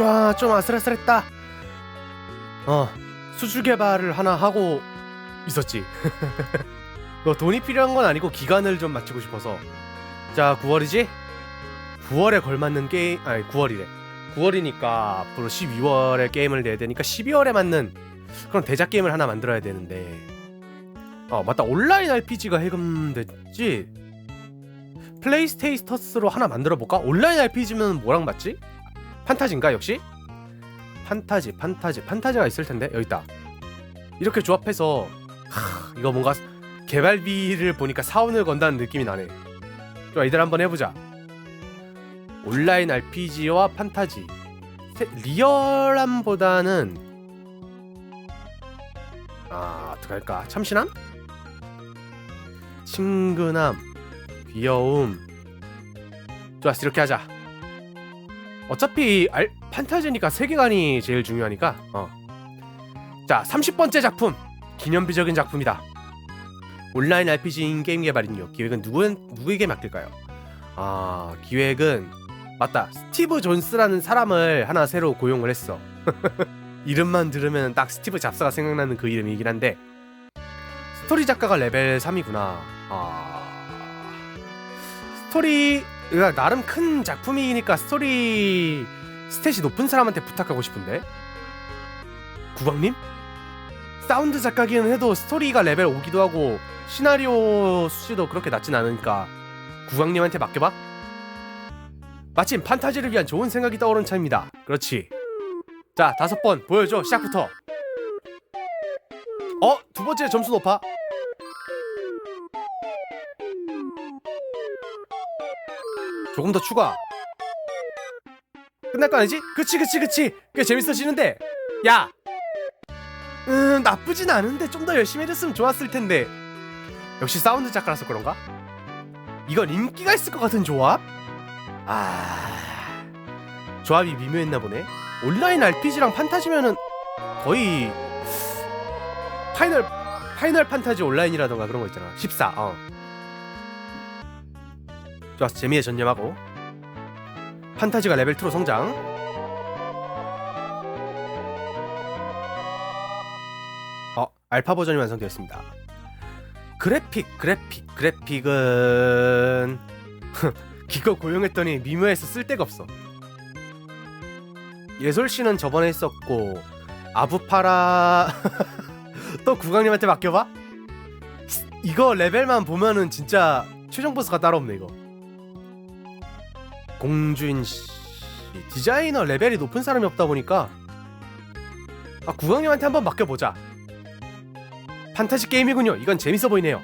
아, 좀 아슬아슬했다. 어, 수주 개발을 하나 하고 있었지. 너 돈이 필요한 건 아니고 기간을 좀 맞추고 싶어서. 자, 9월이지? 9월에 걸맞는 게임, 아니 9월이래. 9월이니까 앞으로 12월에 게임을 내야 되니까 12월에 맞는 그런 대작 게임을 하나 만들어야 되는데. 어, 맞다. 온라인 RPG가 해금됐지? 플레이스테이터스로 하나 만들어 볼까? 온라인 RPG면 뭐랑 맞지? 판타지인가 역시? 판타지, 판타지, 판타지가 있을 텐데 여기 있다. 이렇게 조합해서 하, 이거 뭔가 개발비를 보니까 사원을 건다는 느낌이 나네. 좋아, 이들 한번 해보자. 온라인 RPG와 판타지. 세- 리얼함보다는 아 어떡할까? 참신함? 친근함, 귀여움. 좋았어, 이렇게 하자. 어차피 알, 판타지니까 세계관이 제일 중요하니까. 어. 자, 30번째 작품. 기념비적인 작품이다. 온라인 RPG인 게임 개발인요. 기획은 누구 누구에게 맡길까요? 아, 기획은 맞다. 스티브 존스라는 사람을 하나 새로 고용을 했어. 이름만 들으면 딱 스티브 잡스가 생각나는 그 이름이긴 한데 스토리 작가가 레벨 3이구나. 아. 스토리 가 나름 큰 작품이니까 스토리 스탯이 높은 사람한테 부탁하고 싶은데. 구광님? 사운드 작가기는 해도 스토리가 레벨 5기도 하고 시나리오 수치도 그렇게 낮진 않으니까 구광님한테 맡겨봐. 마침 판타지를 위한 좋은 생각이 떠오른 차입니다. 그렇지. 자 다섯 번 보여줘 시작부터. 어? 두 번째 점수 높아 조금 더 추가. 끝날 거 아니지? 그치 그치 그치. 꽤 재밌어지는데. 야. 음 나쁘진 않은데 좀 더 열심히 해줬으면 좋았을 텐데. 역시 사운드 작가라서 그런가? 이건 인기가 있을 것 같은 조합? 아. 조합이 미묘했나 보네. 온라인 RPG랑 판타지면은 거의 파이널 파이널 판타지 온라인이라던가 그런 거 있잖아. 14. 어. 좋았어 재미에 전념하고 판타지가 레벨 2로 성장. 어 알파 버전이 완성되었습니다. 그래픽 그래픽 그래픽은 기껏 고용했더니 미묘해서 쓸데가 없어. 예솔씨는 저번에 했었고 아부파라 또 구강님한테 맡겨봐? 이거 레벨만 보면은 진짜 최종 보스가 따로 없네 이거 공주인 씨. 디자이너 레벨이 높은 사람이 없다 보니까 아 구강님한테 한번 맡겨보자. 판타지 게임이군요. 이건 재밌어 보이네요.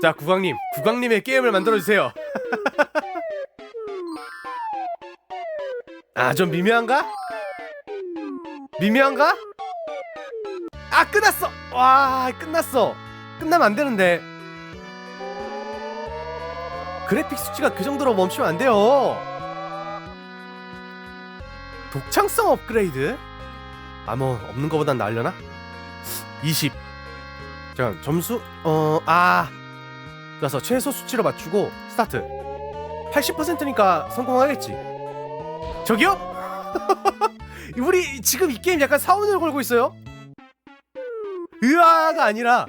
자 구강님 구강님의 게임을 만들어주세요. 아 좀 미묘한가? 미묘한가? 아 끝났어! 와 끝났어. 끝나면 안 되는데 그래픽 수치가 그 정도로 멈추면 안 돼요. 독창성 업그레이드? 아 뭐 없는 거보단 나으려나? 20. 자 점수 어 아 그래서 최소 수치로 맞추고 스타트. 80%니까 성공하겠지. 저기요? 우리 지금 이 게임 약간 사운을 걸고 있어요? 으아가 아니라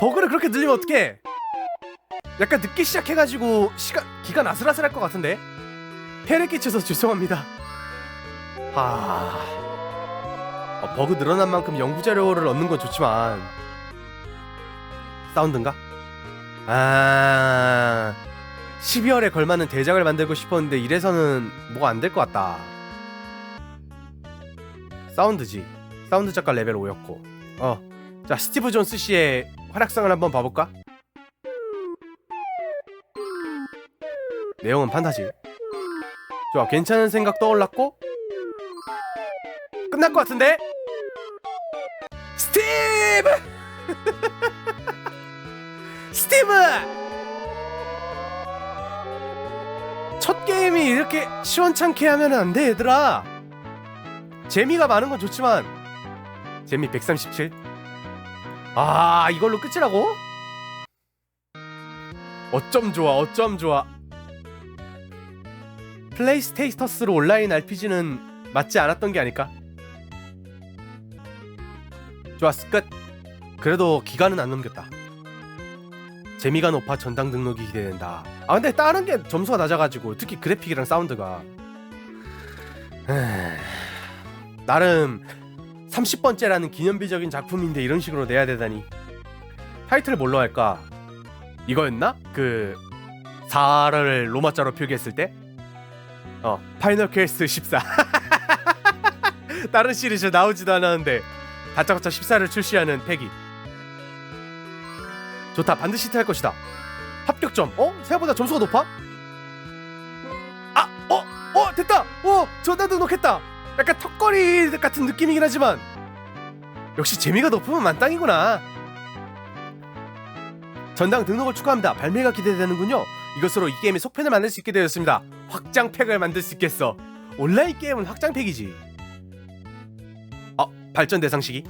버그를 그렇게 늘리면 어떡해? 약간 늦게 시작해가지고 시간 기간 아슬아슬할 것 같은데 폐를 끼쳐서 죄송합니다. 아 어, 버그 늘어난 만큼 연구 자료를 얻는 건 좋지만 사운드인가? 아 12월에 걸맞는 대작을 만들고 싶었는데 이래서는 뭐가 안 될 것 같다. 사운드지. 사운드 작가 레벨 5였고. 어. 자 스티브 존스 씨의 활약상을 한번 봐볼까? 내용은 판타지. 좋아, 괜찮은 생각 떠올랐고 끝날 것 같은데? 스티브! 스티브! 첫 게임이 이렇게 시원찮게 하면 안 돼, 얘들아. 재미가 많은 건 좋지만 재미 137. 아, 이걸로 끝이라고? 어쩜 좋아, 어쩜 좋아. 플레이스테이터스로 온라인 RPG는 맞지 않았던 게 아닐까? 좋았어 끝. 그래도 기간은 안 넘겼다. 재미가 높아 전당 등록이 기대된다. 아 근데 다른 게 점수가 낮아가지고 특히 그래픽이랑 사운드가 나름 30번째라는 기념비적인 작품인데 이런 식으로 내야 되다니 타이틀을 뭘로 할까? 이거였나? 그 4를 로마자로 표기했을 때? 어 파이널 퀘스트 14 다른 시리즈 나오지도 않았는데 다짜고짜 14를 출시하는 패기 좋다 반드시 히트할 것이다 합격점 어? 생각보다 점수가 높아? 아! 어? 어? 됐다! 어! 전화 등록했다! 약간 턱걸이 같은 느낌이긴 하지만 역시 재미가 높으면 만땅이구나 전당 등록을 축하합니다 발매가 기대되는군요 이것으로 이 게임의 속편을 만들 수 있게 되었습니다. 확장팩을 만들 수 있겠어. 온라인 게임은 확장팩이지. 어? 발전 대상 시기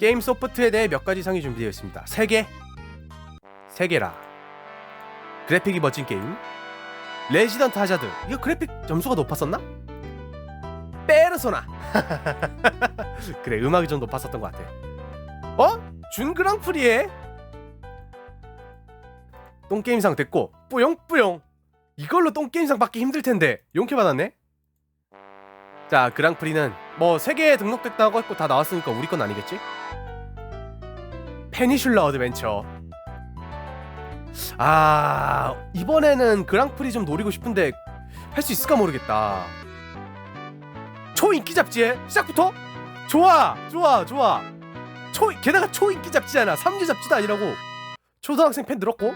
게임 소프트에 대해 몇 가지 상이 준비되어 있습니다. 3개? 3개라. 그래픽이 멋진 게임. 레지던트 하자드. 이거 그래픽 점수가 높았었나? 페르소나. 그래 음악이 좀 높았었던 것 같아. 어? 준 그랑프리에 똥게임상 됐고 뿌용뿌용. 이걸로 똥게임상 받기 힘들 텐데 용케 받았네? 자 그랑프리는 뭐 세개에 등록됐다고 했고 다 나왔으니까 우리 건 아니겠지? 페니슐라 어드벤처. 아 이번에는 그랑프리 좀 노리고 싶은데 할 수 있을까 모르겠다. 초인기 잡지에 시작부터? 좋아 좋아 좋아. 초 게다가 초인기 잡지잖아. 3류 잡지도 아니라고. 초등학생 팬 늘었고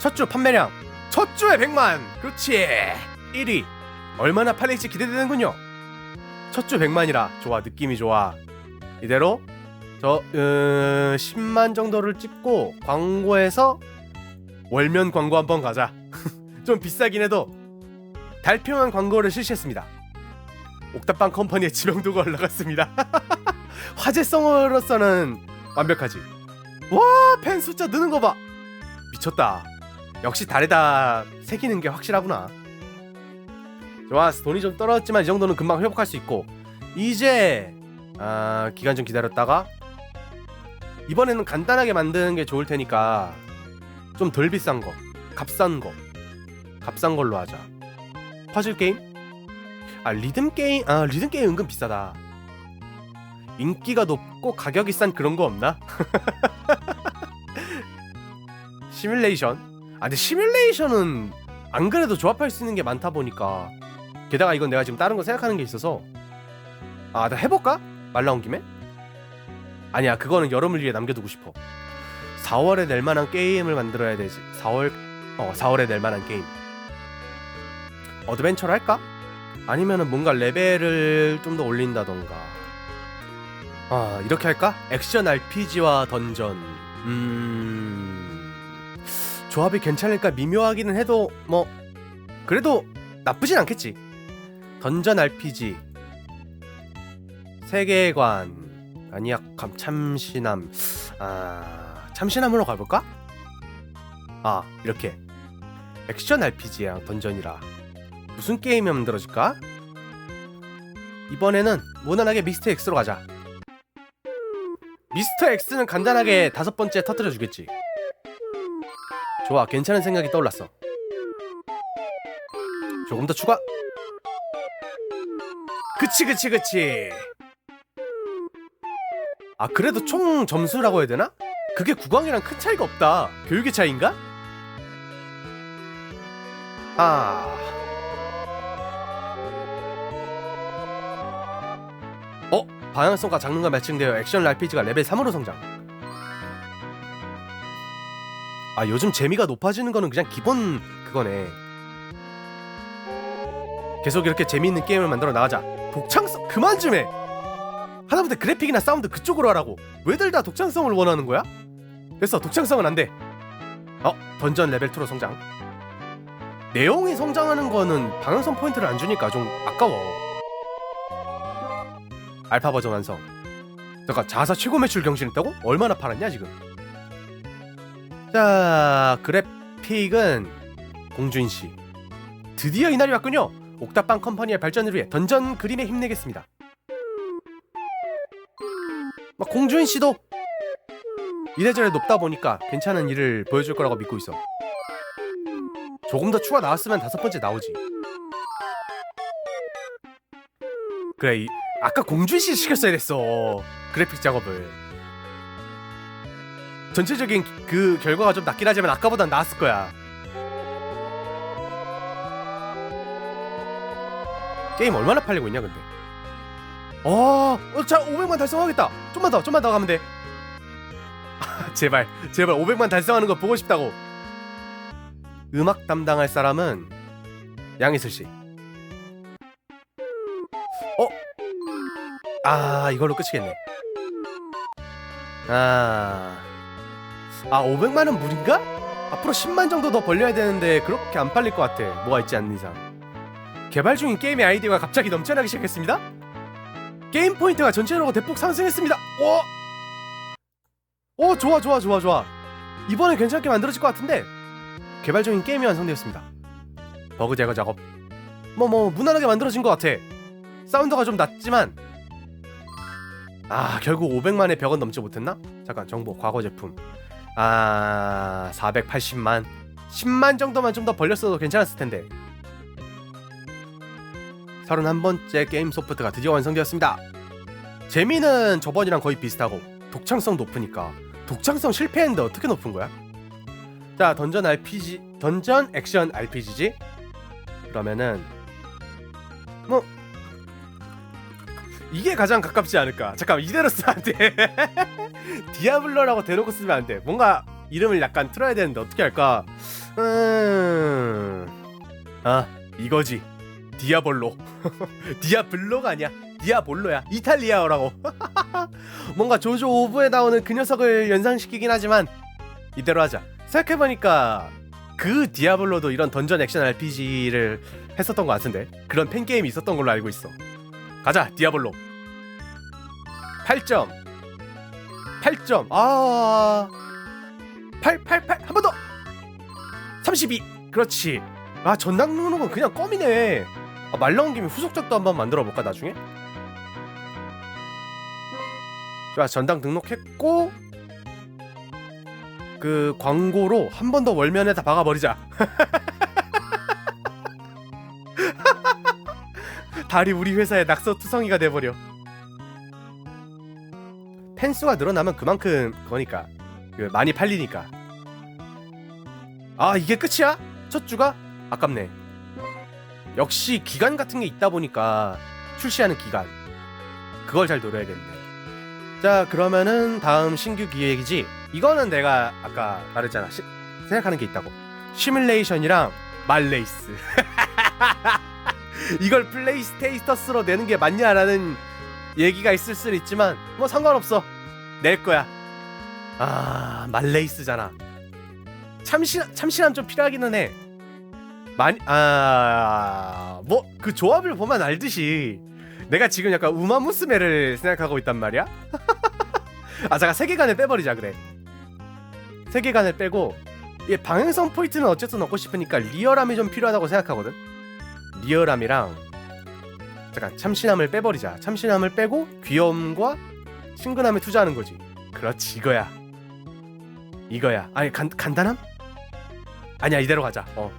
첫 주 판매량 첫 주에 100만. 그렇지. 1위. 얼마나 팔릴지 기대되는군요. 첫 주 100만이라 좋아 느낌이 좋아. 이대로 저 음, 10만 정도를 찍고 광고에서 월면 광고 한번 가자. 좀 비싸긴 해도 달평한 광고를 실시했습니다. 옥탑방 컴퍼니의 지명도가 올라갔습니다. 화제성으로서는 완벽하지. 와 팬 숫자 느는 거봐. 미쳤다 역시 달에다 새기는 게 확실하구나. 좋았어 돈이 좀 떨어졌지만 이 정도는 금방 회복할 수 있고. 이제 아 기간 좀 기다렸다가 이번에는 간단하게 만드는 게 좋을 테니까 좀 덜 비싼 거 값싼 거 값싼 걸로 하자. 퍼즐 게임? 아 리듬 게임 아 리듬 게임 은근 비싸다. 인기가 높고 가격이 싼 그런 거 없나? 시뮬레이션 아 근데 시뮬레이션은 안 그래도 조합할 수 있는 게 많다 보니까 게다가 이건 내가 지금 다른 거 생각하는 게 있어서 아 나 해볼까? 말 나온 김에? 아니야 그거는 여름을 위해 남겨두고 싶어 4월에 낼 만한 게임을 만들어야 되지 4월 어 4월에 낼 만한 게임 어드벤처를 할까? 아니면은 뭔가 레벨을 좀 더 올린다던가 아 이렇게 할까? 액션 RPG와 던전 음 조합이 괜찮을까 미묘하기는 해도 뭐 그래도 나쁘진 않겠지. 던전 RPG 세계관. 아니야 감 참신함. 아 참신함으로 가볼까? 아 이렇게. 액션 RPG야 던전이라. 무슨 게임이 만들어질까? 이번에는 무난하게 미스터 X로 가자. 미스터 X는 간단하게 다섯 번째 터뜨려 주겠지 좋아 괜찮은 생각이 떠올랐어 조금 더 추가 그치 그치 그치 아 그래도 총 점수라고 해야 되나? 그게 국왕이랑 큰 차이가 없다 교육의 차이인가? 아 어? 방향성과 장르가 매칭되어 액션 RPG가 레벨 3으로 성장 아 요즘 재미가 높아지는 거는 그냥 기본 그거네. 계속 이렇게 재미있는 게임을 만들어 나가자. 독창성 그만 좀 해! 하다못해 그래픽이나 사운드 그쪽으로 하라고. 왜들 다 독창성을 원하는 거야? 됐어 독창성은 안 돼. 어 던전 레벨 2로 성장. 내용이 성장하는 거는 방향성 포인트를 안 주니까 좀 아까워. 알파 버전 완성. 잠깐 자사 최고 매출 경신했다고? 얼마나 팔았냐 지금 자 그래픽은 공주인 씨. 드디어 이날이 왔군요. 옥탑방 컴퍼니의 발전을 위해 던전 그림에 힘내겠습니다. 막 공주인 씨도 이래저래 높다 보니까 괜찮은 일을 보여줄 거라고 믿고 있어. 조금 더 추가 나왔으면 다섯 번째 나오지. 그래, 이, 아까 공주인 씨 시켰어야 됐어. 그래픽 작업을. 전체적인 그 결과가 좀 낮긴 하지만 아까보단 나았을 거야. 게임 얼마나 팔리고 있냐 근데. 어, 어, 자 500만 달성하겠다. 좀만 더, 좀만 더 가면 돼. 아, 제발, 제발 500만 달성하는 거 보고 싶다고. 음악 담당할 사람은 양희슬 씨. 어? 아, 이걸로 끝이겠네. 아, 아 500만은 무리인가? 앞으로 10만 정도 더 벌려야 되는데 그렇게 안 팔릴 것 같아. 뭐가 있지 않는 이상. 개발 중인 게임의 아이디어가 갑자기 넘쳐나기 시작했습니다. 게임 포인트가 전체적으로 대폭 상승했습니다. 오, 오 좋아 좋아 좋아 좋아. 이번엔 괜찮게 만들어질 것 같은데 개발 중인 게임이 완성되었습니다. 버그 제거 작업. 뭐뭐 무난하게 만들어진 것 같아. 사운드가 좀 낮지만 아 결국 500만의 벽은 넘지 못했나? 잠깐 정보 과거 제품. 아 480만 10만 정도만 좀 더 벌렸어도 괜찮았을 텐데 31번째 게임 소프트가 드디어 완성되었습니다 재미는 저번이랑 거의 비슷하고 독창성 높으니까 독창성 실패했는데 어떻게 높은 거야? 자 던전 RPG 던전 액션 RPG지? 그러면은 뭐 이게 가장 가깝지 않을까? 잠깐 이대로 쓰면 안돼 디아블로라고 대놓고 쓰면 안돼. 뭔가 이름을 약간 틀어야 되는데 어떻게 할까? 음... 아 이거지. 디아볼로. 디아블로가 아니야. 디아볼로야. 이탈리아어라고. 뭔가 조조 오브에 나오는 그 녀석을 연상시키긴 하지만 이대로 하자. 생각해보니까 그 디아블로도 이런 던전 액션 RPG를 했었던 것 같은데. 그런 팬게임이 있었던 걸로 알고 있어 가자 디아블로 8점 8점 아 8, 8, 8, 한 번 더! 32! 그렇지. 아, 전당 누르는 그냥 껌이네. 아, 말 나온 김에 후속작도 한번 만들어 볼까, 나중에? 좋아, 전당 등록했고, 그 광고로 한 번 더 월면에 다 박아버리자. 달이 우리 회사의 낙서투성이가 돼버려. 팬수가 늘어나면 그만큼 그거니까. 그 많이 팔리니까. 아 이게 끝이야? 첫 주가? 아깝네. 역시 기간 같은 게 있다 보니까 출시하는 기간. 그걸 잘 노려야겠네. 자 그러면은 다음 신규 기획이지? 이거는 내가 아까 말했잖아. 시, 생각하는 게 있다고. 시뮬레이션이랑 말레이스 이걸 플레이 스테이터스로 내는 게 맞냐라는 얘기가 있을 수는 있지만 뭐 상관없어. 낼 거야. 아 말레이스잖아. 참신 참신함 좀 필요하기는 해. 많이 아뭐 그 조합을 보면 알듯이 내가 지금 약간 우마무스메를 생각하고 있단 말이야? 아 잠깐 세계관을 빼버리자 그래. 세계관을 빼고 이 방향성 포인트는 어쨌든 얻고 싶으니까 리얼함이 좀 필요하다고 생각하거든 리얼함이랑 잠깐 참신함을 빼버리자. 참신함을 빼고 귀여움과 친근함에 투자하는 거지. 그렇지 이거야. 이거야. 아니 간, 간단함? 아니야 이대로 가자. 어.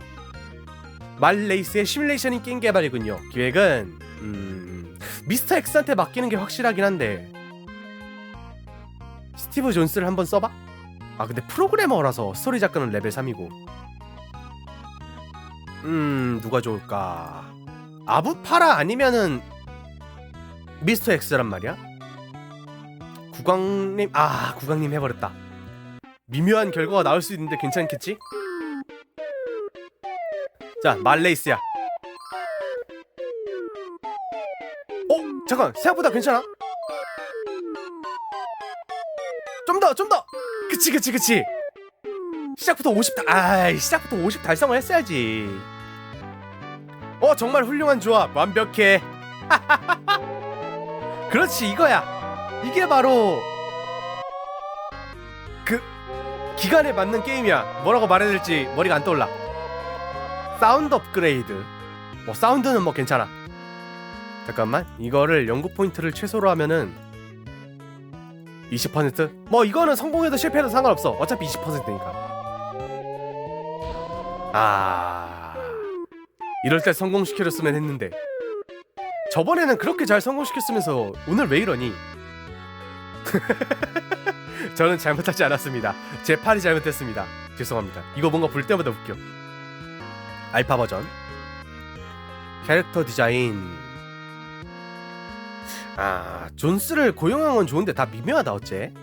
말레이스의 시뮬레이션인 게임 개발이군요. 기획은 음, 미스터 엑스한테 맡기는 게 확실하긴 한데. 스티브 존스를 한번 써봐? 아 근데 프로그래머라서 스토리 작가는 레벨 3이고 음 누가 좋을까 아부파라 아니면은 미스터 엑스란 말이야? 국왕님 아 국왕님 해버렸다 미묘한 결과가 나올 수 있는데 괜찮겠지? 자 말레이스야 어? 잠깐 생각보다 괜찮아? 좀 더 좀 더 그치 그치 그치 시작부터 50 달, 아이 시작부터 50 달성을 했어야지. 어 정말 훌륭한 조합. 완벽해. 그렇지 이거야. 이게 바로 그 기간에 맞는 게임이야. 뭐라고 말해야 될지 머리가 안 떠올라. 사운드 업그레이드. 뭐 사운드는 뭐 괜찮아. 잠깐만 이거를 연구 포인트를 최소로 하면은 20%? 뭐 이거는 성공해도 실패해도 상관없어. 어차피 20%니까 아. 이럴 때 성공시켜줬으면 했는데. 저번에는 그렇게 잘 성공시켰으면서 오늘 왜 이러니? 저는 잘못하지 않았습니다. 제 팔이 잘못했습니다. 죄송합니다. 이거 뭔가 볼 때마다 웃겨. 알파 버전. 캐릭터 디자인. 아 존스를 고용한 건 좋은데 다 미묘하다 어째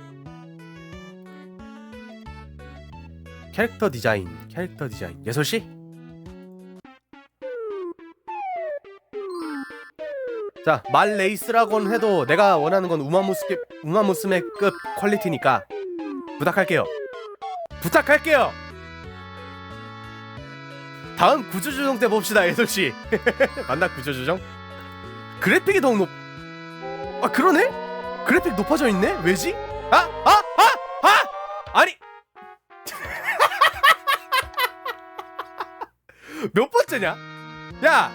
캐릭터 디자인 캐릭터 디자인 예솔씨 자 말 레이스라고는 해도 내가 원하는 건 우마무스케 우마무스메급 퀄리티니까 부탁할게요 부탁할게요 다음 구조조정 때 봅시다 예솔씨 맞나 구조조정 그래픽이 더욱 높 아 그러네? 그래픽 높아져 있네? 왜지? 아! 아! 아! 아! 아니 몇 번째냐? 야!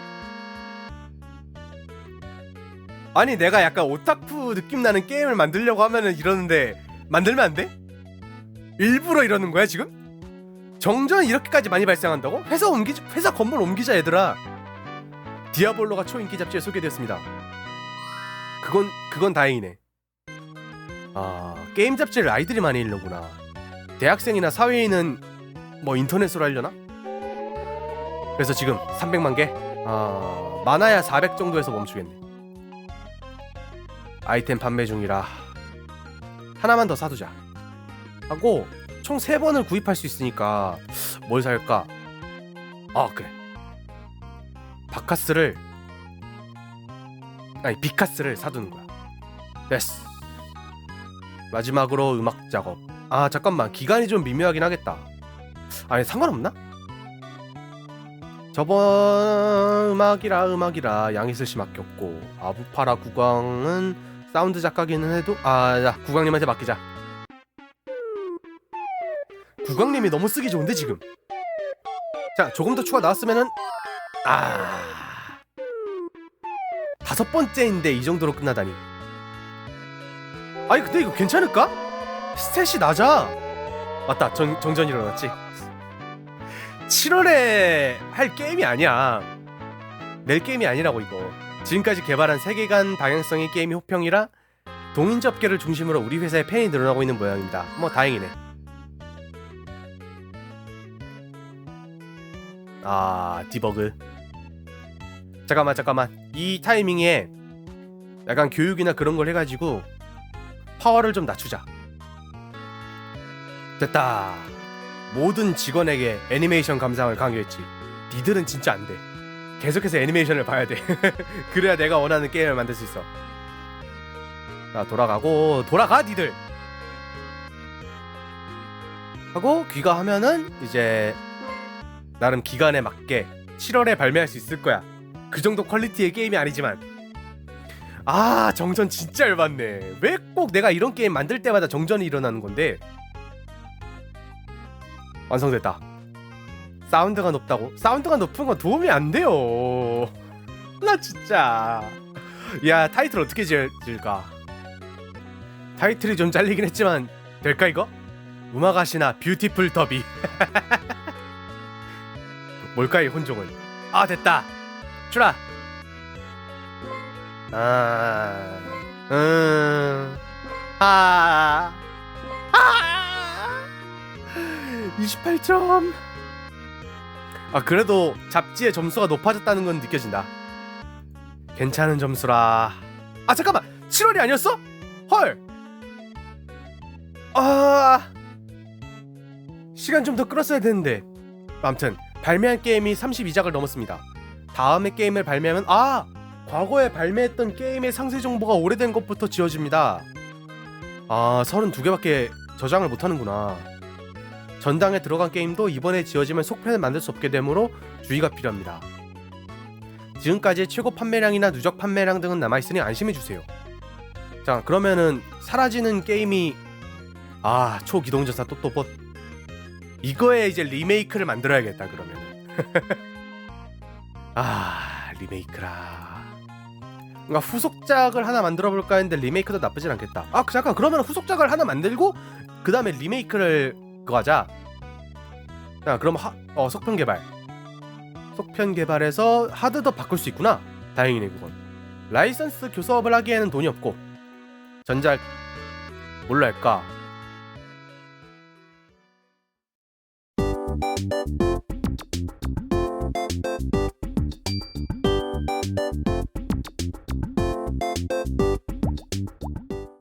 아니 내가 약간 오타쿠 느낌 나는 게임을 만들려고 하면은 이러는데 만들면 안 돼? 일부러 이러는 거야 지금? 정전이 이렇게까지 많이 발생한다고? 회사 옮기 회사 건물 옮기자 얘들아 디아볼로가 초인기 잡지에 소개됐습니다 그건 그건 다행이네. 아 게임 잡지를 아이들이 많이 읽는구나. 대학생이나 사회인은 뭐 인터넷으로 하려나? 그래서 지금 300만 개. 아 많아야 400 정도에서 멈추겠네. 아이템 판매 중이라 하나만 더 사두자. 하고 총 3번을 구입할 수 있으니까 뭘 살까? 아 그래. 바카스를 아니 비카스를 사두는 거야. 됐어. 마지막으로 음악 작업. 아 잠깐만 기간이 좀 미묘하긴 하겠다. 아니 상관없나? 저번 음악이라 음악이라 양희슬 씨 맡겼고 아부파라 국왕은 사운드 작가기는 해도 아 야, 국왕님한테 맡기자. 국왕님이 너무 쓰기 좋은데 지금. 자 조금 더 추가 나왔으면은 아. 다섯 번째인데 이 정도로 끝나다니. 아니 근데 이거 괜찮을까? 스탯이 낮아. 맞다 정, 정전 일어났지. 7월에 할 게임이 아니야. 낼 게임이 아니라고 이거. 지금까지 개발한 세계관 방향성의 게임이 호평이라 동인 접계를 중심으로 우리 회사의 팬이 늘어나고 있는 모양입니다. 뭐 다행이네. 아 디버그. 잠깐만 잠깐만 이 타이밍에 약간 교육이나 그런 걸 해가지고 파워를 좀 낮추자 됐다 모든 직원에게 애니메이션 감상을 강요했지. 니들은 진짜 안 돼. 계속해서 애니메이션을 봐야 돼. 그래야 내가 원하는 게임을 만들 수 있어. 자 돌아가고 돌아가 니들! 하고 귀가하면은 이제 나름 기간에 맞게 7월에 발매할 수 있을 거야. 그 정도 퀄리티의 게임이 아니지만. 아 정전 진짜 열받네. 왜 꼭 내가 이런 게임 만들 때마다 정전이 일어나는 건데 완성됐다. 사운드가 높다고? 사운드가 높은 건 도움이 안 돼요. 나 진짜. 야 타이틀 어떻게 지을, 지을까? 타이틀이 좀 잘리긴 했지만 될까 이거? 음악아시나 뷰티풀 더비. 뭘까 이 혼종은? 아 됐다. 주라. 아, 음, 아, 아, 28점. 아 그래도 잡지의 점수가 높아졌다는 건 느껴진다. 괜찮은 점수라. 아 잠깐만, 7월이 아니었어? 헐. 아, 시간 좀 더 끌었어야 되는데. 아무튼 발매한 게임이 32작을 넘었습니다. 다음에 게임을 발매하면 아 과거에 발매했던 게임의 상세 정보가 오래된 것부터 지워집니다. 아 32개밖에 저장을 못하는구나. 전당에 들어간 게임도 이번에 지워지면 속편을 만들 수 없게 되므로 주의가 필요합니다. 지금까지 최고 판매량이나 누적 판매량 등은 남아있으니 안심해 주세요. 자 그러면은 사라지는 게임이 아 초기동전사 또또봇 이거에 이제 리메이크를 만들어야겠다 그러면은 아 리메이크라 뭔가 후속작을 하나 만들어 볼까 했는데 리메이크도 나쁘진 않겠다 아 잠깐 그러면 후속작을 하나 만들고 그 다음에 리메이크를 그거 하자. 자 그럼 하, 어 속편 개발. 속편 개발해서 하드도 바꿀 수 있구나. 다행이네 그건. 라이선스 교섭을 하기에는 돈이 없고. 전작 뭘로 할까